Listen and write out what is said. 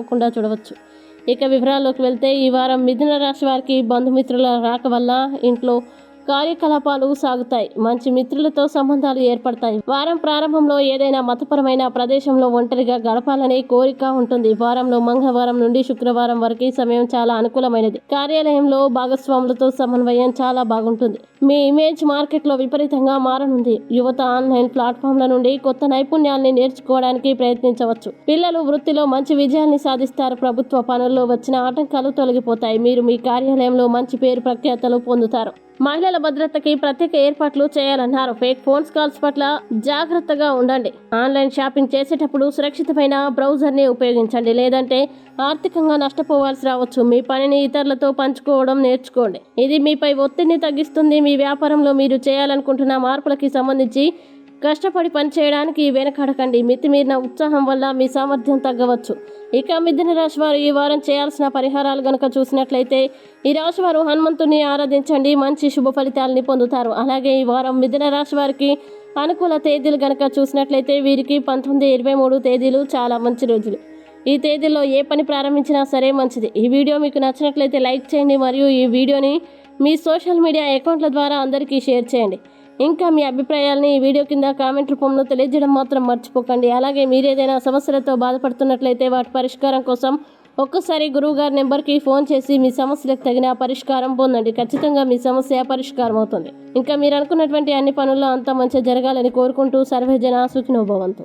అవ్వకుండా చూడవచ్చు. ఇక వివరాల్లోకి వెళ్తే ఈ వారం మిథున రాశి వారికి బంధుమిత్రుల రాక వల్ల ఇంట్లో కార్యకలాపాలు సాగుతాయి. మంచి మిత్రులతో సంబంధాలు ఏర్పడతాయి. వారం ప్రారంభంలో ఏదైనా మతపరమైన ప్రదేశంలో ఒంటరిగా గడపాలనే కోరిక ఉంటుంది. వారంలో మంగళవారం నుండి శుక్రవారం వరకు ఈ సమయం చాలా అనుకూలమైనది. కార్యాలయంలో భాగస్వాములతో సమన్వయం చాలా బాగుంటుంది. మీ ఇమేజ్ మార్కెట్లో విపరీతంగా మారనుంది. యువత ఆన్లైన్ ప్లాట్ఫామ్ల నుండి కొత్త నైపుణ్యాల్ని నేర్చుకోవడానికి ప్రయత్నించవచ్చు. పిల్లలు వృత్తిలో మంచి విజయాన్ని సాధిస్తారు. ప్రభుత్వ పనుల్లో వచ్చిన ఆటంకాలు తొలగిపోతాయి. మీరు మీ కార్యాలయంలో మంచి పేరు ప్రఖ్యాతలు పొందుతారు. మహిళల భద్రతకి ప్రత్యేక ఏర్పాట్లు చేయాలన్నారు. ఫేక్ ఫోన్స్ కాల్స్ పట్ల జాగ్రత్తగా ఉండండి. ఆన్లైన్ షాపింగ్ చేసేటప్పుడు సురక్షితమైన బ్రౌజర్ని ఉపయోగించండి. లేదంటే ఆర్థికంగా నష్టపోవాల్సి రావచ్చు. మీ పనిని ఇతరులతో పంచుకోవడం నేర్చుకోండి. ఇది మీపై ఒత్తిడిని తగ్గిస్తుంది. మీ వ్యాపారంలో మీరు చేయాలనుకుంటున్న మార్పులకి సంబంధించి కష్టపడి పనిచేయడానికి వెనకడకండి. మితిమీరిన ఉత్సాహం వల్ల మీ సామర్థ్యం తగ్గవచ్చు. ఇక మిథున రాశి వారు ఈ వారం చేయాల్సిన పరిహారాలు గనక చూసినట్లయితే ఈ రాశి వారు హనుమంతుని ఆరాధించండి. మంచి శుభ ఫలితాలని పొందుతారు. అలాగే ఈ వారం మిథున రాశి వారికి అనుకూల తేదీలు గనక చూసినట్లయితే వీరికి పంతొమ్మిది ఇరవై మూడు తేదీలు చాలా మంచి రోజులు. ఈ తేదీల్లో ఏ పని ప్రారంభించినా సరే మంచిది. ఈ వీడియో మీకు నచ్చినట్లయితే లైక్ చేయండి. మరియు ఈ వీడియోని మీ సోషల్ మీడియా అకౌంట్ల ద్వారా అందరికీ షేర్ చేయండి. ఇంకా మీ అభిప్రాయాలని ఈ వీడియో కింద కామెంట్ రూపంలో తెలియజేయడం మాత్రం మర్చిపోకండి. అలాగే మీరు ఏదైనా సమస్యలతో బాధపడుతున్నట్లయితే వాటి పరిష్కారం కోసం ఒక్కసారి గురువు గారి నెంబర్కి ఫోన్ చేసి మీ సమస్యలకు తగిన పరిష్కారం పొందండి. ఖచ్చితంగా మీ సమస్య పరిష్కారం అవుతుంది. ఇంకా మీరు అనుకున్నటువంటి అన్ని పనుల్లో అంతా మంచిగా జరగాలని కోరుకుంటూ సర్వేజన సుఖినోభవంతు